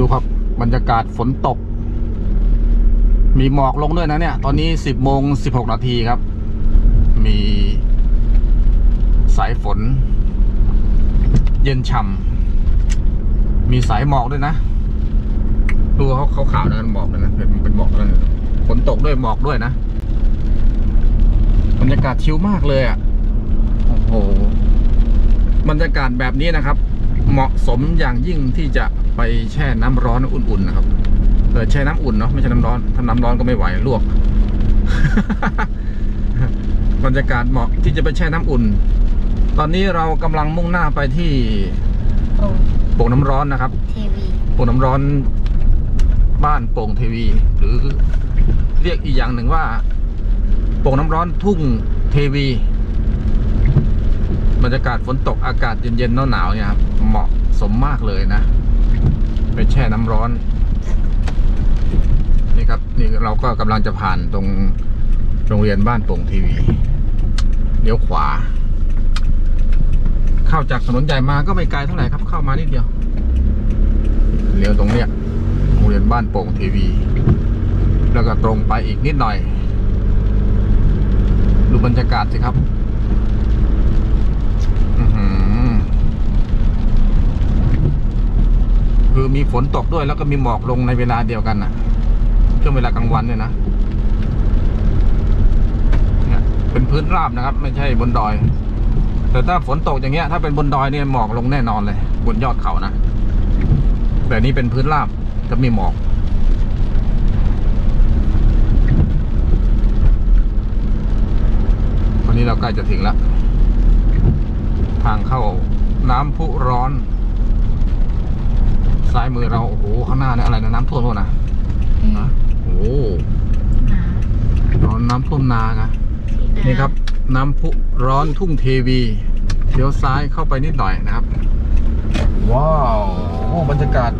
ดูครับบรรยากาศฝนตก มีหมอกลงด้วยนะเนี่ย ตอนนี้สิบโมงสิบหกนาทีครับ มีสายฝน เย็นฉ่ำมีสายหมอกด้วยนะ ดูเขาเขาขาวๆนะหมอกเลยนะเป็นเป็นหมอกเลยฝนตกด้วยหมอกด้วยนะบรรยากาศชิลมากเลยอะโอ้โหบรรยากาศแบบนี้นะครับ เหมาะสมอย่างยิ่งที่จะ ไปแช่น้ำร้อนอุ่นๆนะครับเออแช่น้ำอุ่นเนาะไม่ใช่น้ำร้อนถ้าน้ำร้อนก็ไม่ไหวลวกบรรยากาศเหมาะที่จะไปแช่น้ำอุ่น ตอนนี้เรากำลังมุ่งหน้าไปที่โอ้โป่งน้ำร้อนนะครับทีวีโป่งน้ำร้อนบ้านโป่งเทวี หรือเรียกอีกอย่างหนึ่งว่า โป่งน้ำร้อนทุ่งเทวี บรรยากาศฝนตกอากาศเย็นๆหนาวๆเนี่ยครับเหมาะสมมากเลยนะ ไปแช่น้ำร้อน นี่ครับ นี่เราก็กำลังจะผ่านตรงโรงเรียนบ้านโป่งทีวีเลี้ยวขวา เข้าจากถนนใหญ่มาก็ไม่ไกลเท่าไหร่ครับ เข้ามานิดเดียวเลี้ยวตรงเนี้ยโรงเรียนบ้านโป่งทีวี แล้วก็ตรงไปอีกนิดหน่อย ดูบรรยากาศสิครับ อื้อหือ คือมีฝนตกด้วยแล้วก็มีหมอกลงในเวลาเดียวกันน่ะช่วงเวลากลางวันเนี่ยนะเนี่ยเป็นพื้นราบนะครับ ไม่ใช่บนดอย แต่ถ้าฝนตกอย่างเงี้ย ถ้าเป็นบนดอยเนี่ยหมอกลงแน่นอนเลย บนยอดเขานะแต่นี่เป็นพื้นราบจะมีหมอกตอนนี้เราใกล้จะถึงแล้วทางเข้าน้ำพุร้อน ซ้ายมือเราโอ้โหข้างหน้าเนี่ยอะไรนะน้ำท่วมโน่นนะอะโอ้โหหนาร้อนน้ำท่วมนานะที่นี่ครับ น้ำพุร้อนทุ่งเทวีเลี้ยวซ้ายเข้าไปนิดหน่อยนะครับ ว้าวโอ้บรรยากาศ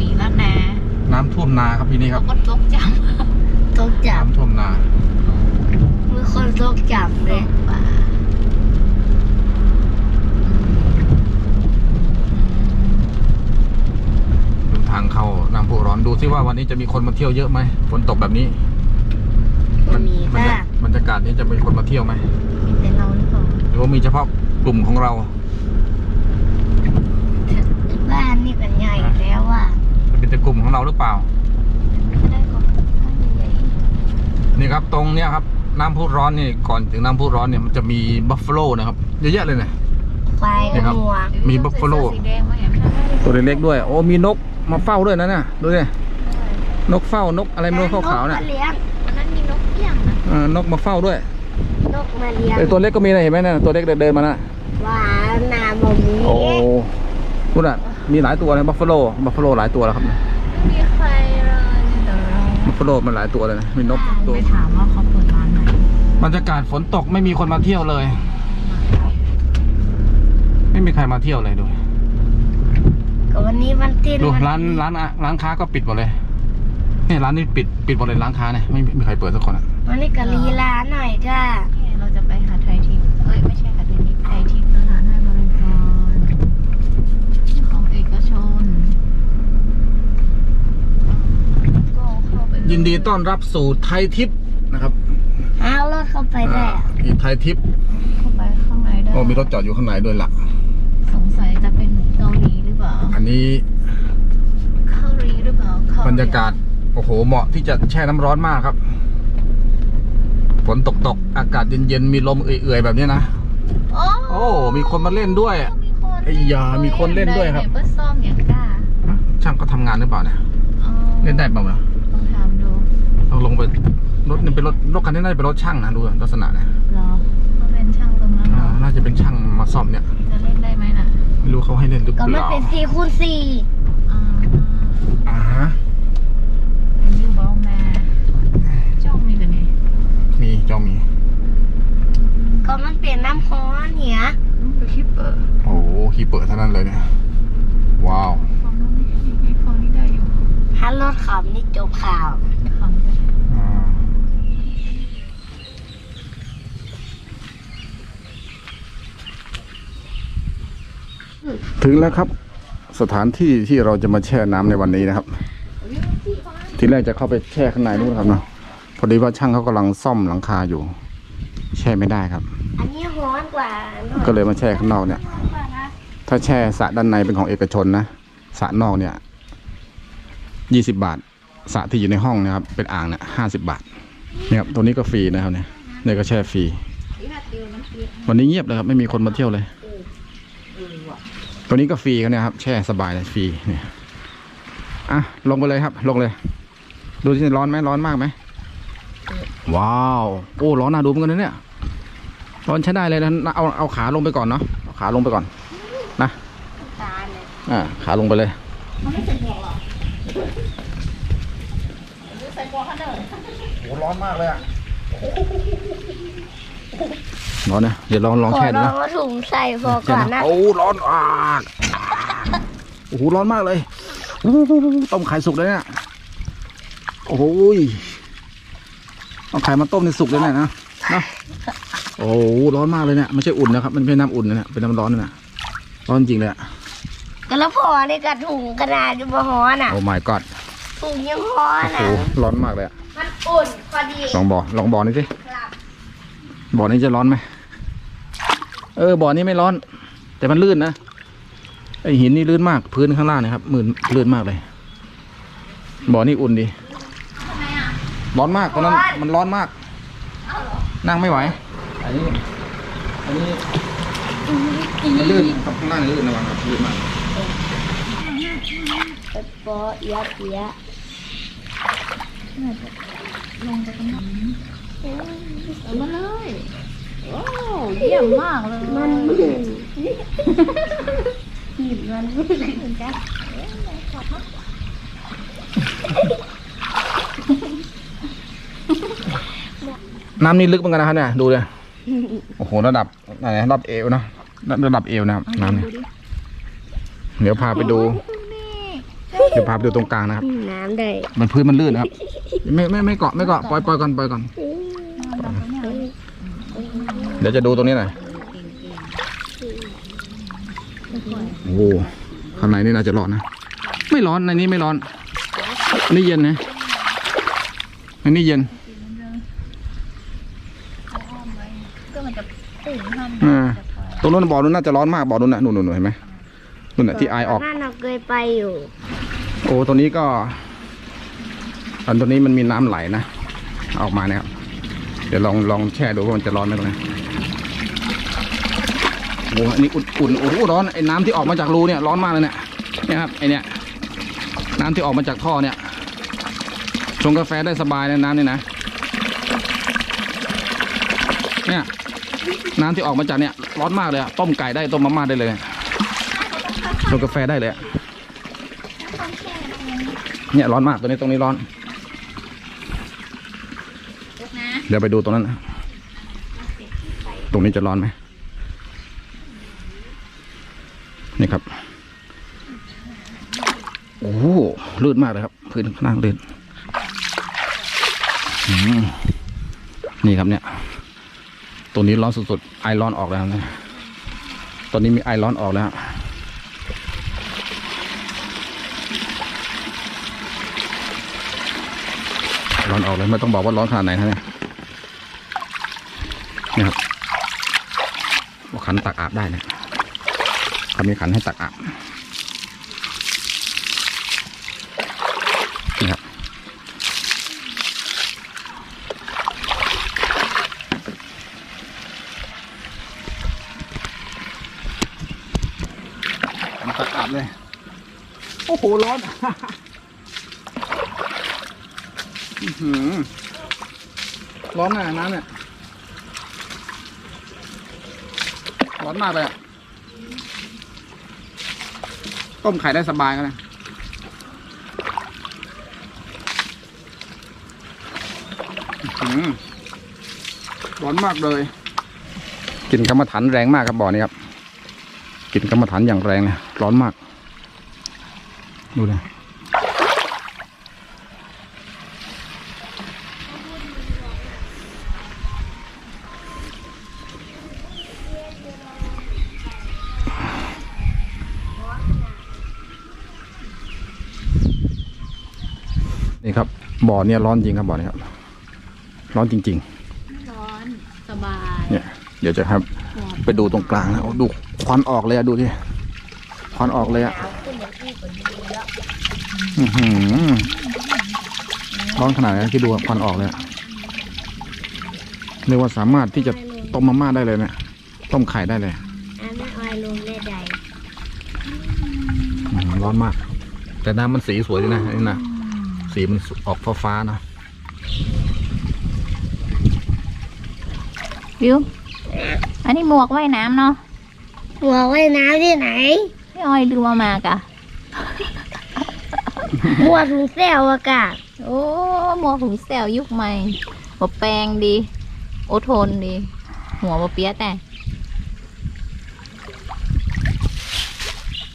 มีแล้วนะน้ำท่วมนาครับที่นี่ครับก็ตกจับตกจับน้ำท่วมนามีคนตกจับเลยป่า ดูทางเข้าน้ำพุร้อนดู ซิว่าวันนี้จะมีคนมาเที่ยวเยอะไหมฝนตกแบบนี้ มันมีบรรค่ะยาบรรยากาศนี้จะมีคนมาเที่ยวไหมมีแต่เราหรือเปล่าหรือว่ามีเฉพาะกลุ่มของเรา บ้านนี่กันใหญ่แล้วอะจะเป็นแต่กลุ่มของเราหรือเปล่าไม่ได้ก็บ้านใหญ่นี่ครับตรงเนี้ยครับน้ำพุร้อนนี่ก่อนถึงน้ำพุร้อนเนี่ยมันจะมีบัฟฟาโลนะครับเยอะแยะเลยเนี่ย ควายนี่กับครับงัวมีบัฟฟาโลสีแดงมาเห็นไหมตัวเล็กๆด้วย โอ้มีนกมาเฝ้าด้วยนะเนี่ยดูดิ นกเฝ้านกอะไรไม่รู้ขาวๆเนี่ยกมาเลี้ยงวันนั้นมีนกเอี้ยงนะเออนกมาเฝ้าด้วย นกมาเลี้ยงไอตัวเล็กก็มีนะเห็นไหมเนี่ยตัวเล็กเดินๆมานะหวานนาบมีโอ้นู่นอะมีหลายตัวเลยบัฟฟาโลบัฟฟาโลหลายตัวแล้วครับไม่มีใครเลยเดี๋ยวเราบัฟฟาโลมันหลายตัวเลยนะมีนกตัวไปถามว่าเขาเปิดร้านไหนบรรยากาศฝนตกไม่มีคนมาเที่ยวเลย ไม่มีใครมาเที่ยวเลยดูก็วันนี้วันที่ดูวัร้านร้านอะร้านค้าก็ปิดหมดเลย นี่ร้านนี้ปิดปิดหมดเลยร้านค้าเนี่ยไม่ไม่มีใครเปิดสักคนอะวันนี้ก็ลีลาหน่อยจ้าเราจะไปหาไทยทิพย์เอ้ยไม่ใช่หาไทยทิพย์ไทยทิพย์สถานให้บริการของเอกชนก็เข้าไปยินดีต้อนรับสู่ไทยทิปนะครับอ้าวรถเข้าไปได้อ่าอีไทยทิปเข้าไปข้างในได้โอ้มีรถจอดอยู่ข้างในด้วยล่ะ สงสัยจะเป็นเกาหลีหรือเปล่า อันนี้ เกาหลีหรือเปล่าเขหลีบรรยากาศ โอ้โห เหมาะที่จะแช่น้ำร้อนมากครับ ฝนตกตกๆอากาศเย็นๆ มีลมเอื่อยๆ แบบนี้นะ โอ้โอ้มีคนมาเล่นด้วยมีคนไอ้ยา มีคนเล่นด้วยครับเปิดซ่อมอย่างกล้าฮะช่างเขาทำงานหรือเปล่าเนี่ยอ๋อเล่นได้เปล่าเนี่ยต้องถามดูเราลงไปรถนี่เป็นรถรถคันนี้น่าจะเป็นรถช่างนะดูลักษณะเนี่ยเหรอเขาเป็นช่างตรงนั้นเหรอ่าอน่าจะเป็นช่างมาซ่อมเนี่ย จะเล่นได้ไหมน่ะ ไม่รู้เขาให้เล่นหรือเปก็ล่ามันเป็นสี่คูณสี่อ่าอ่าฮะ เป็นยูบอลแม่จ้องมีกันนี่ มี เจ้ามี ก็มันเป็นน้ำฮ้อนเนี่ยมันเป็นชิปเปอร์โอ้โหขี่เปิดเท่านั้นเลยเนี่ย ว้าว ฟังนู้นนี่ฟังนี่ได้อยู่ถ้ารถขำนี่จบข่าวขำไปอ่า ถึงแล้วครับสถานที่ที่เราจะมาแช่น้ำในวันนี้นะครับ ทีแรกจะเข้าไปแช่ข้างในนู่นครับเนาะพ อดีว่าช่างเขากำลังซ่อมหลังคาอยู่ แช่ไม่ได้ครับ อันนี้ร้อนกว่าก็เลยมาแช่ข้างนอกเนี่ย ถ้าแช่สระด้านในเป็นของเอกชนนะสระนอกเนี่ยยี่สิบาทสระที่อยู่ในห้องเนะครับ เป็นอ่างเนี่ยห้าสิบาทเนี่ยครับตัวนี้ก็ฟรีนะครับเนี่ยเนี่ยก็แช่ฟรีวันนี้เงียบเลยครับไม่มีคนมาเที่ยวเลยตัวนี้ก็ฟรีครับเนี่ยครับ แช่สบายเลยฟรีเนี่ยอะลงไปเลยครับ ลงเลย ดูสิร้อนไหมร้อนมากไหม ว้าว โอ้ร้อนน่าดูเหมือนกันนะเนี่ยร้อนใช้ได้เลยนะเอาเอาขาลงไปก่อนเนาะเอาขาลงไปก่อนนะตาเลยอ่าขาลงไปเลยเขาไม่ใส่หมวกหรอใส่หมวกเขาเดินโหร้อนมากเลยอะร้อนนะเดี๋ยวลองลองขอแช่ดูลอนะงเอาถุงใส่พอก่อนนะโอ้ร้อนอ่ากโอ้โหร้อนมากเลยอู้หูต้มไข่สุกเลยเนี่ยโอ้ย เอาไข่มาต้มในสุกเลยเนี่ยนะนะโอ้โหร้อนมากเลยเนี่ยไม่ใช่อุ่นนะครับ มันไม่ใช่น้ำอุ่นนะเนี่ยเป็นน้ำร้อนนะเนี่ยร้อนจริงเลยอะก็แล้วพอในกระถุงกระดาษอยู่บนหอน่ะโอ้ my god ถุงยังร้อนโอ้โหอะร้อนมากเลยอะมันอุ่นพอดีลองบ่อลองบ่อนี่สิครับบ่อนี้จะร้อนไหมเออบ่อนี้ไม่ร้อน แต่มันลื่นนะไอหินนี่ลื่นมากพื้นข้างล่างนะครับมืนลื่นมากเลยบ่อนี้อุ่นดี ร้อนมากตอนนั้นมันร้อนมาก นั่งไม่ไหว อันนี้ อันนี้มันลื่นครับข้างล่างนี่ลื่นระวังครับลื่นมากไปปอเอียะเอียะเอามาเลยโอ้เยี่ยมมากเลยมันมึนหีบมันมึนจ้ะ น้ำนี่ลึกเหมือนกันนะครับเนี่ยดูเลยโอ้โหระดับไหนระดับเอวนะระดับเอวนะครับน้ำเนี่ยเดี๋ยวพาไปดูเดี๋ยวพาไปดูตรงกลางนะครับน้ำได้มันพื้นมันลื่นนะครับ ไม่ไม่ไม่เกาะไม่เกาะปล่อยปล่อยก่อนปล่อยก่อนเดี๋ยวจะดูตรงนี้หน่อยโอ้โหข้างในนี่น่าจะร้อนนะไม่ร้อนในนี้ไม่ร้อนอันนี้เย็นนะอันนี้เย็น ก็มัน จะตื่นห้ามอ่าตรงนู้นบ่อนู้นน่าจะร้อนมากบ่อนู้นน่ะนู่นนู่นนู่นเห็นไหมนู่นน่ะที่ไอออก นั่นเราเคยไปอยู่ โอ้ตัวนี้ก็ อันตัวนี้มันมีน้ำไหลนะ ออกมานะครับ เดี๋ยวลองลองแช่ดูว่ามันจะร้อนไหมตรงนี้โอ้อันนี้อุ่นๆโอ้โหร้อนไอ้น้ำที่ออกมาจากรูเนี่ยร้อนมากเลยเนี่ยเนี่ยครับไอเนี่ยน้ำที่ออกมาจากท่อเนี่ยชงกาแฟได้สบายเลยน้ำนี่นะเนี่ย น้ำที่ออกมาจากเนี่ยร้อนมากเลยอะต้มไก่ได้ต้มมาม่าได้เลยชงกาแฟได้เลยอะเนี่ยร้อนมากตัวนี้ตรงนี้ร้อน เดี๋ยวไปดูตรงนั้นนะตรงนี้จะร้อนไหมนี่ครับโอ้ลื่นมากเลยครับพื้นข้างล่างลื่นนี่ครับเนี่ย ตรงนี้ร้อนสุดๆไอร้อนออกแล้วนะตอนนี้มีไอร้อนออกแล้วร้อนออกเลยไม่ต้องบอกว่าร้อนขนาดไหนนะเนี่ยนี่ครับว่าขันตักอาบได้นะเขามีขันให้ตักอาบนี่ครับขันตักอาบเลย โอ้โหร้อนร้อหือร้อนมากน้ำเนี่ยร้อนมากเลยอะต้มไข่ได้สบายกันนะอื้อหือร้อนมากเลยกลิ่นกรรมฐานแรงมากครับบ่อนี้ครับกลิ่นกรรมฐานอย่างแรงเลยร้อนมาก ดูนะนี่ครับบ่อเนี่ยร้อนจริงครับบ่อนี้ครับ ร้อนจริง ร้อนสบายเนี่ย เดี๋ยวจะครับ ไปดูตรงกลางนะโอ้ดูควันออกเลยอะดูที่ควันออกเลยอะ ร้อนขนาดนั้นคิดดูอะควันออกเลยอะเรียกว่าสามารถที่จะต้มมาม่าได้เลยเนี่ยต้มไข่ได้เลยอันนั้นออยลงได้ใดอืมร้อนมาก แต่น้ำมันสีสวยดีนะนี่นะสีมันออกฟ้าๆนะวิวอันนี้หมวกว่ายน้ำเนาะหัวว่ายน้ำที่ไหนพี่ออยลืมเอามากะ หัวถุงเซลอากาศโอ้หมวกหูแซวยุคใหม่หัวแปลงดี โอโทนดี หัวบเปียะแต่